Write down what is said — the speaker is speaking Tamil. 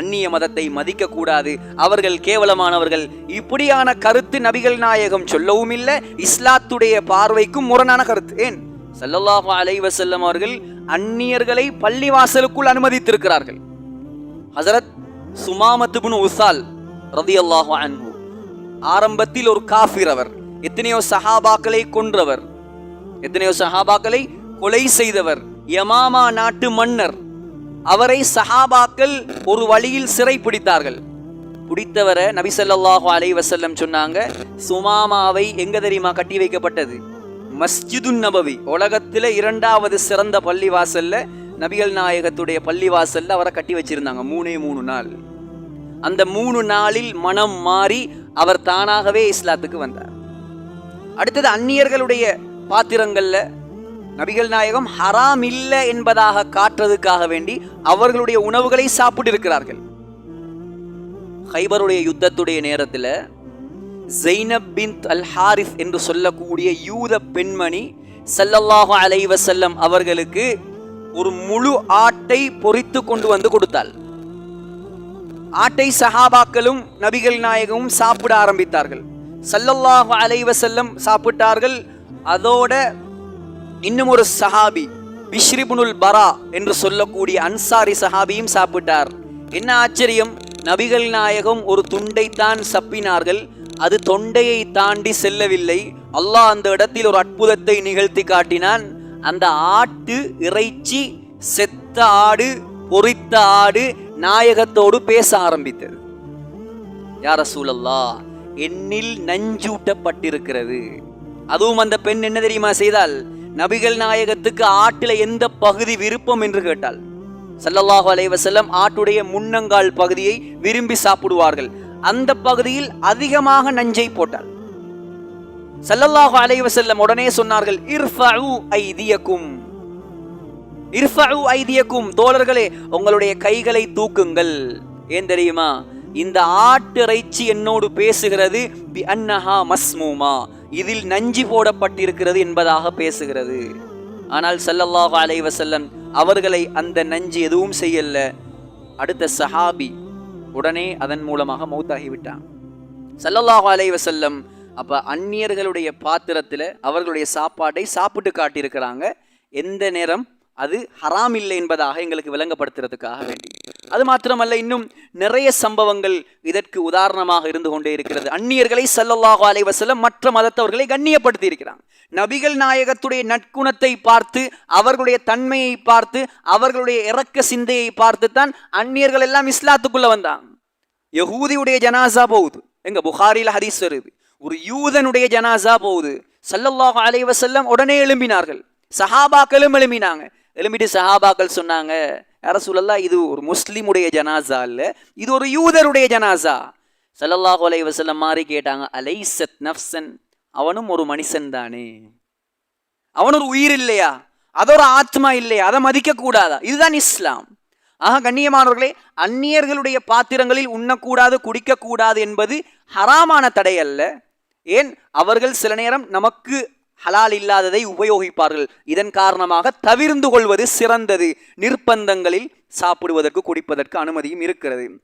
அந்நிய மதத்தை மதிக்க கூடாது அவர்கள் கேவலமானவர்கள். இப்படியான கருத்து நபிகள் நாயகம் சொல்லவும் இல்லை. இஸ்லாத்துடைய பார்வைக்கும் முரணான கருத்து. ஏன்? ஸல்லல்லாஹு அலைவசல்லம் அவர்கள் அந்நியர்களை பள்ளிவாசலுக்குள் அனுமதித்திருக்கிறார்கள். ஹசரத் சுமாமத்துபுன் இப்னு உசால் ரதியல்லாஹு அன்பு ஆரம்பத்தில் ஒரு காஃபிர் அவர். எத்தனையோ சஹாபாக்களை கொன்றவர். எத்தனையோ சஹாபாக்களை கொலை செய்தவர். யமாமா நாட்டு மன்னர். அவரை சஹாபாக்கள் ஒரு வழியில் சிறை பிடித்தார்கள். பிடித்தவரை நபிசல்லாஹு ஸல்லல்லாஹு அலைஹி சொன்னாங்க சுமாமாவை எங்க தெரியுமா கட்டி வைக்கப்பட்டது? மஸ்ஜிதுன் நபவி. உலகத்தில் இரண்டாவது சிறந்த பள்ளிவாசல்ல நபிகள் நாயகத்துடைய பள்ளிவாசல்ல அவரை கட்டி வச்சிருந்தாங்க மூணே மூணு நாள். அந்த மூணு நாளில் மனம் மாறி அவர் தானாகவே இஸ்லாத்துக்கு வந்தார். அடுத்தது அந்நியர்களுடைய பாத்திரங்கள்ல நபிகள் நாயகம் ஹராம் இல்லை என்பதாக காட்டுறதுக்காக வேண்டி அவர்களுடைய உணவுகளை சாப்பிட்டு இருக்கிறார்கள் ஹைபருடைய யுத்தத்துடைய நேரத்தில் ஜெய்னப் பின் அல் ஹாரிஃப் என்று சொல்லக்கூடிய யூத பெண்மணி சல்லல்லாஹு அலைவசல்லம் அவர்களுக்கு ஒரு முழு ஆட்டை பொறித்து கொண்டு வந்து கொடுத்தாள். ஆட்டை சஹாபாக்களும் நபிகள் நாயகமும் சாப்பிட ஆரம்பித்தார்கள். சல்லல்லாஹு அலைவசல்லம் சாப்பிட்டார்கள். அதோட இன்னும் ஒரு சஹாபி பிஷ்ரிபுனுல் பரா என்று சொல்லக்கூடிய அன்சாரி சஹாபியும் சாப்பிட்டார். என்ன ஆச்சரியம்? நபிகள் நாயகம் ஒரு துண்டைத்தான் சப்பினார்கள். அது தொண்டையை தாண்டி செல்லவில்லை. அல்லாஹ் அந்த இடத்தில் ஒரு அற்புதத்தை நிகழ்த்தி காட்டினான். அந்த ஆட்டு இறைச்சி செத்த ஆடு பொரித்த ஆடு நாயகத்தோடு பேச ஆரம்பித்தது. யார சூழல்லா என்னில் நஞ்சூட்டப்பட்டிருக்கிறது. அதுவும் அந்த பெண் என்ன தெரியுமா செய்தால் நபிகள் நாயகத்துக்கு ஆட்டில் எந்த பகுதி விருப்பம் என்று கேட்டால் சல்லல்லாஹு அலைவசல்லம் ஆட்டுடைய முன்னங்கால் பகுதியை விரும்பி சாப்பிடுவார்கள். அந்த பகுதியில் அதிகமாக நஞ்சை போட்டால். சல்லல்லாஹு அலைவசல்லம் உடனே சொன்னார்கள் இர்ஃபஉ ஐதியக்கும். இர்ஃபஉ ஐதியக்கும். தோழர்களே உங்களுடைய கைகளை தூக்குங்கள். ஏன் தெரியுமா? இந்த ஆட்டிறைச்சி என்னோடு பேசுகிறது பி அன்னஹா மஸ்மூமா. இதில் நஞ்சி போடப்பட்டிருக்கிறது என்பதாக பேசுகிறது. ஆனால் சல்லல்லாஹ் அலைஹி வஸல்லம் அவர்களை அந்த நஞ்சு எதுவும் செய்யல. அடுத்த சஹாபி உடனே அதன் மூலமாக மௌத்தாகிவிட்டான். சல்லல்லாஹ் ஸல்லல்லாஹு அலைஹி அப்போ அப்ப அந்நியர்களுடைய பாத்திரத்தில் அவர்களுடைய சாப்பாட்டை சாப்பிட்டு காட்டியிருக்கிறாங்க. எந்த நேரம் அது ஹராம் இல்லை என்பதாக எங்களுக்கு விளங்கப்படுத்துறதுக்காக வேண்டி. அது மாத்திரமல்ல இன்னும் நிறைய சம்பவங்கள் இதற்கு உதாரணமாக இருந்து கொண்டே இருக்கிறது. அந்நியர்களை சல்லல்லாஹு அலைவசலம் மற்ற மதத்தவர்களை கண்ணியப்படுத்தி இருக்கிறாங்க நபிகள் நாயகத்துடைய நற்குணத்தை பார்த்து அவர்களுடைய தன்மையை பார்த்து அவர்களுடைய இறக்க சிந்தையை பார்த்து தான் அந்நியர்கள் எல்லாம் இஸ்லாத்துக்குள்ள வந்தாங்க யகூதியுடைய ஜனாசா போகுது. எங்க புகாரில ஹதீஸ் வருது. ஒரு யூதனுடைய ஜனாசா போகுது. சல்லல்லாஹு அலைவசல்லம் உடனே எழும்பினார்கள். சஹாபாக்களும் எழும்பினாங்க. எழும்பிட்டு சஹாபாக்கள் சொன்னாங்க யார சொல்லலாம் இது ஒரு முஸ்லீமுடைய ஜனாசா இல்லை இது ஒரு யூதருடைய ஜனாசா. சல்லல்லாஹு அலை வசல்லம் மாதிரி கேட்டாங்க அலைசத் நஃப்சன் அவனும் ஒரு மனுஷன் தானே? அவன் ஒரு உயிர் இல்லையா? அது ஒரு ஆத்மா இல்லையா? அதை மதிக்க கூடாதா? இதுதான் இஸ்லாம். ஆக கண்ணியமானவர்களே அந்நியர்களுடைய பாத்திரங்களில் உண்ணக்கூடாது குடிக்கக்கூடாது என்பது ஹராமான தடை அல்ல. ஏன்? அவர்கள் சில நேரம் நமக்கு ஹலால் இல்லாததை உபயோகிப்பார்கள். இதன் காரணமாக தவிர்ந்து கொள்வது சிறந்தது. நிர்பந்தங்களில் சாப்பிடுவதற்கு குடிப்பதற்கு அனுமதியும் இருக்கிறது.